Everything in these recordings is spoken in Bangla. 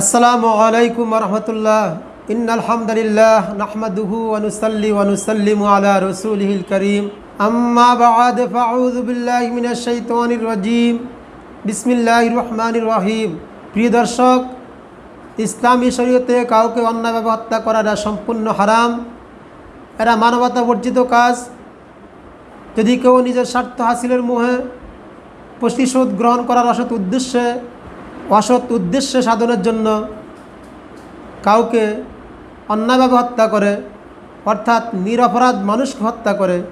আসসালামু আলাইকুম রহমতুল্লাহ। ইন আলহামদুলিল্লাহ নাহমাদুহু অনুসল্লি ওয়ানুসাল্লিমু আলা রসুলিহিল করিম। আম্মা বিসমিল্লাহির রহমানির রহিম। প্রিয় দর্শক, ইসলামী শরীয়তে কাউকে অন্যায়ভাবে হত্যা করাটা সম্পূর্ণ হারাম। এরা মানবতা বর্জিত কাজ। যদি কেউ নিজের স্বার্থ হাসিলের মুহে প্রতিশোধ গ্রহণ করার অসৎ উদ্দেশ্যে অসৎ উদ্দেশ্যে সাধনের জন্য কাউকে অন্যায়ভাবে হত্যা করে, অর্থাৎ নিরপরাধ মানুষকে হত্যা করে,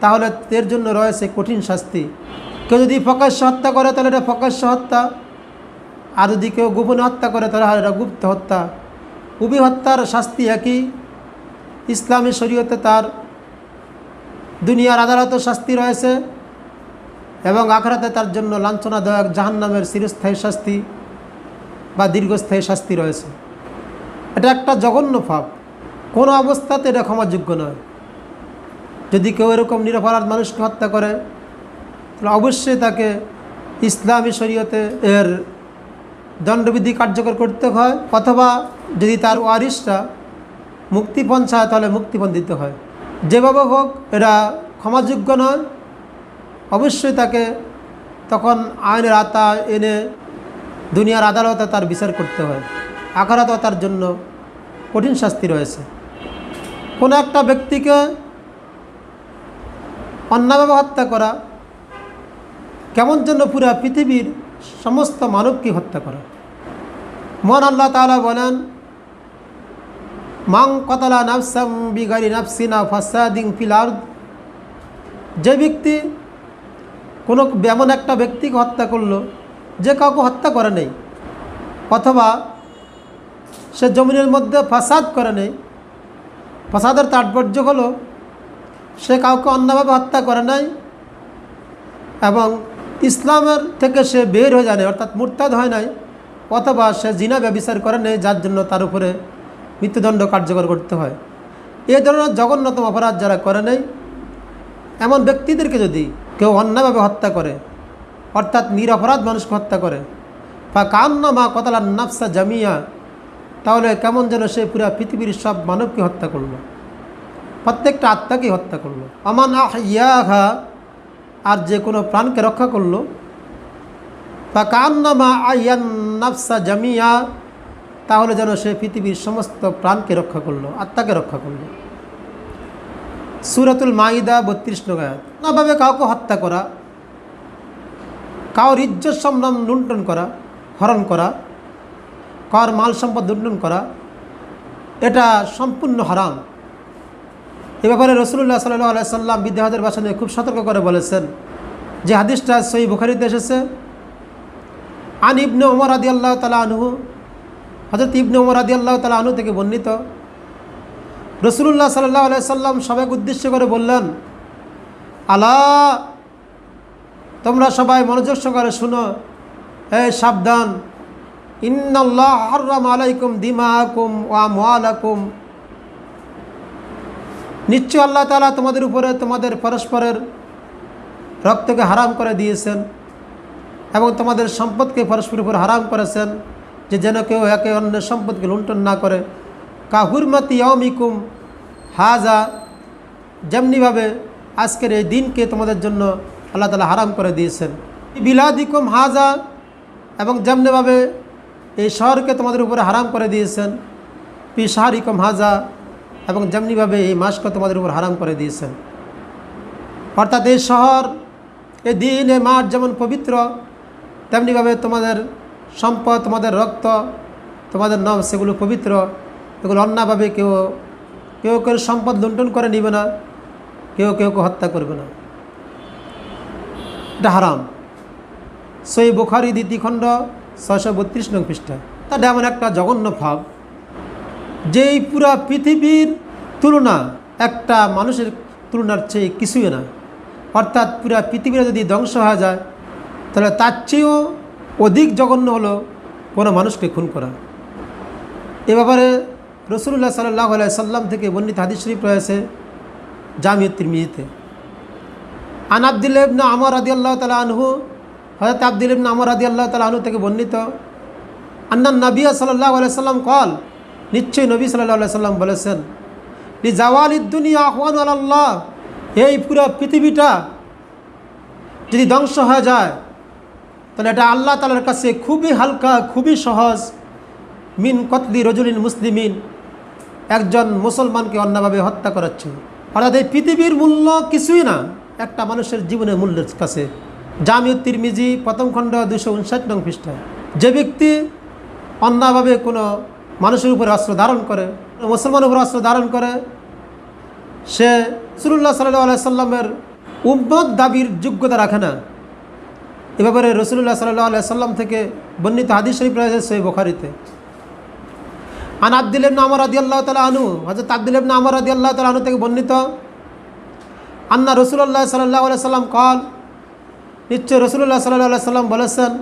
তাহলে এর জন্য রয়েছে কঠিন শাস্তি। কেউ যদি প্রকাশ্য হত্যা করে, তাহলে এটা প্রকাশ্য হত্যা। আর যদি কেউ গোপনে হত্যা করে, তাহলে এটা গুপ্ত হত্যা। উভয় হত্যার শাস্তি একই। ইসলামী শরীয়তে তার দুনিয়ার আদালতের শাস্তি রয়েছে। এবং আখরাতে তার জন্য লাঞ্ছনাদায়ক জাহান্নামের চিরস্থায়ী শাস্তি বা দীর্ঘস্থায়ী শাস্তি রয়েছে। এটা একটা জঘন্য পাপ। কোনো অবস্থাতে এটা ক্ষমাযোগ্য নয়। যদি কেউ এরকম নিরপরাধ মানুষকে হত্যা করে, তাহলে অবশ্যই তাকে ইসলামী শরীয়তে এর দণ্ডবিধি কার্যকর করতে হয়, অথবা যদি তার ওয়ারিসটা মুক্তিপণ চায়, তাহলে মুক্তিপণ দিতে হয়। যেভাবে হোক, এটা ক্ষমাযোগ্য নয়। অবশ্যই তাকে তখন আইনের আতা এনে দুনিয়ার আদালতে তার বিচার করতে হয়। আকারাতেও তার জন্য কঠিন শাস্তি রয়েছে। কোনো একটা ব্যক্তিকে অন্যায়ভাবে হত্যা করা, কেমন জন্য পুরা পৃথিবীর সমস্ত মানবকে হত্যা করা। মন আল্লাহ তালা বলেন মাং কতলা নাফসাম বিগারি নাফসিনা ফাসাদিং ফিলার যে ব্যক্তি কোনো এমন একটা ব্যক্তিকে হত্যা করল যে কাউকে হত্যা করে নেই অথবা সে জমিনের মধ্যে ফাসাদ করে নেই। ফাসাদের তাৎপর্য হলো সে কাউকে অন্যভাবে হত্যা করে নাই এবং ইসলামের থেকে সে বের হয়ে যায় অর্থাৎ মুরতাদ হয় নাই অথবা সে জিনা ব্যবচার করে নেই, যার জন্য তার উপরে মৃত্যুদণ্ড কার্যকর করতে হয়। এ ধরনের জঘন্যতম অপরাধ যারা করে নেই, এমন ব্যক্তিদেরকে যদি কেউ অন্যভাবে হত্যা করে, অর্থাৎ নিরপরাধ মানুষকে হত্যা করে। বা কান্না মা কতলা নাফসা জামিয়া, তাহলে কেমন যেন সে পুরা পৃথিবীর সব মানবকে হত্যা করল। প্রত্যেকটা আত্মাকে হত্যা করল। আমান ইয়াহা আর যে কোনো প্রাণকে রক্ষা করল। বা কান্না মা আয়ান নাফসা জামিয়া, তাহলে যেন সে পৃথিবীর সমস্ত প্রাণকে রক্ষা করল, আত্মাকে রক্ষা করল। সুরাতুল মাইদা বত্রিশ নগায়াত। নাভাবে কাউকে হত্যা করা, কাউর ইজ্জত সম্মান লুণ্ঠন করা, হরণ করা কার মাল সম্পদ লুণ্ঠন করা, এটা সম্পূর্ণ হারাম। এ ব্যাপারে রসুল্লাহ সাল্লাহ আলাইসাল্লাম বিদ্যাহাদের বাসনে খুব সতর্ক করে বলেছেন। যে হাদিসটা সই বুখারিতে এসেছে, আন ইবনে ওমর আদি আল্লাহ তালা আনহু হজরত ইবনে ওমর আদি আল্লাহ তালা আনহু থেকে বর্ণিত রসুল্লাহ সাল্লাহ আলাইসাল্লাম সবাইকে উদ্দেশ্য করে বললেন, আলা, তোমরা সবাই মনোযোগ সহকারে শুনো। এ সাবধান। ইন্নাল্লাহ হররাম আলাইকুম দিমাকুম ওয়া মোয়ালাকুম নিশ্চয় আল্লাহ তালা তোমাদের উপরে তোমাদের পরস্পরের রক্তকে হারাম করে দিয়েছেন এবং তোমাদের সম্পদকে পরস্পরের উপর হারাম করেছেন, যে যেন কেউ একে অন্যের সম্পদকে লুণ্ঠন না করে। কাহুরমতি অমিকুম হাজা, যেমনিভাবে আজকের এই দিনকে তোমাদের জন্য আল্লাহ তালা হারাম করে দিয়েছেন। বিলাদিকুম হাজা এবং যেমনিভাবে এই শহরকে তোমাদের উপরে হারাম করে দিয়েছেন পি শাহরিকম হাজা এবং যেমনিভাবে এই মাসকে তোমাদের উপর হারাম করে দিয়েছেন। অর্থাৎ এই শহর, এই দিন, এই মাঠ যেমন পবিত্র, তেমনিভাবে তোমাদের সম্পদ, তোমাদের রক্ত, তোমাদের নব সেগুলো পবিত্র, এগুলো অন্যভাবে কেউ কেউ কেউ সম্পদ লুণ্ঠন করে নিবে না, কেউ কেউ হত্যা করবে না। এটা হারাম। সই বুখারি দ্বিতীয়খণ্ড ছয়শো বত্রিশ নং পৃষ্ঠা। তাটা এমন একটা জঘন্য ভাব, যেই পুরা পৃথিবীর তুলনা একটা মানুষের তুলনার চেয়ে কিছুই না। অর্থাৎ পুরা পৃথিবীটা যদি ধ্বংস হয়ে যায়, তাহলে তার চেয়েও অধিক জঘন্য হলো কোনো মানুষকে খুন করা। এ ব্যাপারে রসুল্লাহ সাল্লাহ সাল্লাম থেকে বর্ণিত হাদিস শরীফ রয়েছে জামিয়ত তিরমিজিতে। আন আবদুল্লাহ ইবনা আমর আদি আল্লাহ তালা আনহু হজরত আব্দুল ইবনা আমর আদি আল্লাহ তালা আনহু থেকে বর্ণিত আন্নান নবিয়া সাল্লাহ সাল্লাম কল নিশ্চয়ই নবী সাল্লাহ সাল্লাম বলেছেন, লি জাওয়ালিদ দুনিয়া আহ্বান আল্লাহ এই পুরো পৃথিবীটা যদি ধ্বংস হয়ে যায়, তাহলে এটা আল্লাহ তালার কাছে খুবই হালকা, খুবই সহজ, মিন কতলি রজুলিন মুসলিমিন একজন মুসলমানকে অন্যভাবে হত্যা করাচ্ছে অর্থাৎ এই পৃথিবীর মূল্য কিছুই না। একটা মানুষের জীবনের মূল্যের কাছে। জামিউত তিরমিজি প্রথম খণ্ড দুশো উনষাট নং পৃষ্ঠায় যে ব্যক্তি অন্যভাবে কোনো মানুষের উপরে অস্ত্র ধারণ করে মুসলমানের উপর অস্ত্র ধারণ করে, সে সুরুল্লাহ সাল্লাহ সাল্লামের উম্মত দাবির যোগ্যতা রাখে না। এ ব্যাপারে রসুল্লাহ সাল্লাহ সাল্লাম থেকে বর্ণিত হাদিস শরীফ রয়েছে সই বোখারিতে। আন দিলেন না আদি আল্লাহ তালা আনু হজরত আবদুল্লাবন আমর আদি আল্লাহ তালা আনু থেকে বর্ণিত। আন্না রসুল্লাহ সাল্লাহ সাল্লাম কল, নিশ্চয় রসুল্লাহ সাল্লাহ সাল্লাম বলেছেন,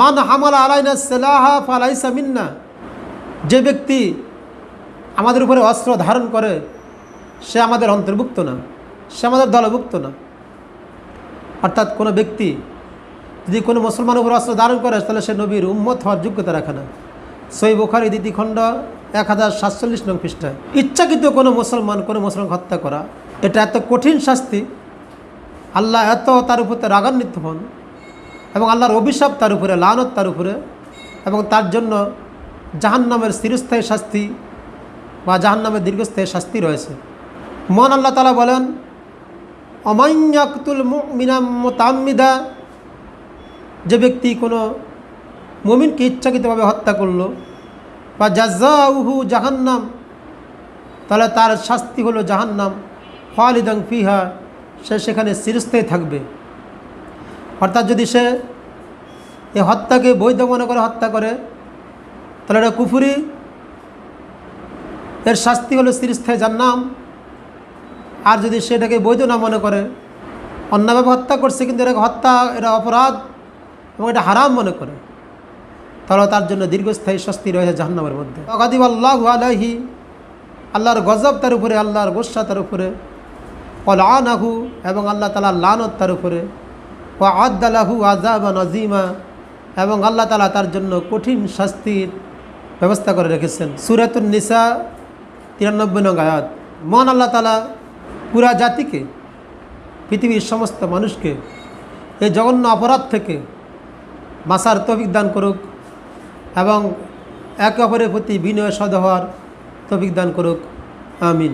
মান হামাল আলাইনা সেলাহা ফালাইসা মিন্না যে ব্যক্তি আমাদের উপরে অস্ত্র ধারণ করে, সে আমাদের অন্তর্ভুক্ত না, সে আমাদের দলভুক্ত না। অর্থাৎ কোনো ব্যক্তি যদি কোনো মুসলমানের উপর অস্ত্র ধারণ করে, তাহলে সে নবীর উম্মত হওয়ার যোগ্যতা রাখে না। সই বুখারি দ্বিতীয় খণ্ড এক হাজার সাতচল্লিশ নং পৃষ্ঠায় ইচ্ছাকৃত কোনো মুসলমান কোনো মুসলমান হত্যা করা, এটা এত কঠিন শাস্তি, আল্লাহ এত তার উপরে রাগান্বিত হন, এবং আল্লাহর অভিশাপ তার উপরে, লানত তার উপরে, এবং তার জন্য জাহান্নামের চিরস্থায়ী শাস্তি বা জাহান্নামের দীর্ঘস্থায়ী শাস্তি রয়েছে। মন আল্লাহ তালা বলেন অমাইয়াকুল মিনাম যে ব্যক্তি কোনো মমিনকে ইচ্ছাকৃতভাবে হত্যা করল। বা জাজাউহু জাহান্নাম। তাহলে তার শাস্তি হলো জাহান্নাম। খালিদাং ফিহা, সে সেখানে চিরস্থায়ী থাকবে। অর্থাৎ যদি সে এই হত্যাকে বৈধ মনে করে হত্যা করে, তাহলে এটা কুফুরি। এর শাস্তি হলো চিরস্থায়ী জান্নাম আর যদি সেটাকে বৈধ না মনে করে অন্যভাবে হত্যা করছে, কিন্তু এটাকে হত্যা, এটা অপরাধ এবং এটা হারাম মনে করে। তাহলে তার জন্য দীর্ঘস্থায়ী শাস্তি রয়েছে জাহান্নামের মধ্যে। অগাদিব আল্লাহ আলাহি আল্লাহর গজব তার উপরে, আল্লাহর গোসা তার উপরে আনাহু এবং আল্লাহ তালা লানত তার উপরে ও আদালাহু আজাবা নজিমা এবং আল্লাহ তালা তার জন্য কঠিন শাস্তির ব্যবস্থা করে রেখেছেন। সুরাতুন নিসা, তিরানব্বই নং আয়াত। মন আল্লাহ তালা পুরা জাতিকে, পৃথিবীর সমস্ত মানুষকে এই জঘন্য অপরাধ থেকে মাসার তৌফিক দান করুক। এবং একে অপরের প্রতি বিনয় সদ হওয়ার তফিক দান করুক। আমিন।